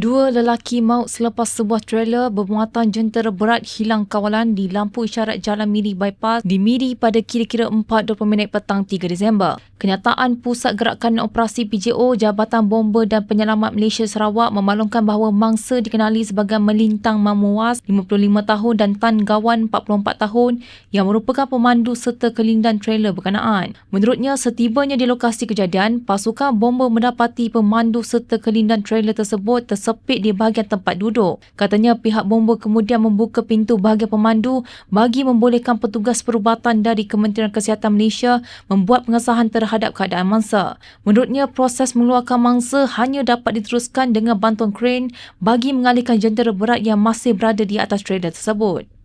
Dua lelaki maut selepas sebuah trailer bermuatan jentera berat hilang kawalan di lampu isyarat Jalan Miri Bypass di Miri pada kira-kira 4.20 minit petang 3 Disember. Kenyataan Pusat Gerakan Operasi PJO Jabatan Bomba dan Penyelamat Malaysia Sarawak memaklumkan bahawa mangsa dikenali sebagai Melintang Mamuas 55 tahun dan Tan Gawan 44 tahun yang merupakan pemandu serta kelindan trailer berkenaan. Menurutnya, setibanya di lokasi kejadian, pasukan bomba mendapati pemandu serta kelindan trailer tersebut tersepit di bahagian tempat duduk. Katanya pihak bomba kemudian membuka pintu bahagian pemandu bagi membolehkan petugas perubatan dari Kementerian Kesihatan Malaysia membuat pengesahan terhadap keadaan mangsa. Menurutnya, proses mengeluarkan mangsa hanya dapat diteruskan dengan bantuan kren bagi mengalihkan jentera berat yang masih berada di atas trailer tersebut.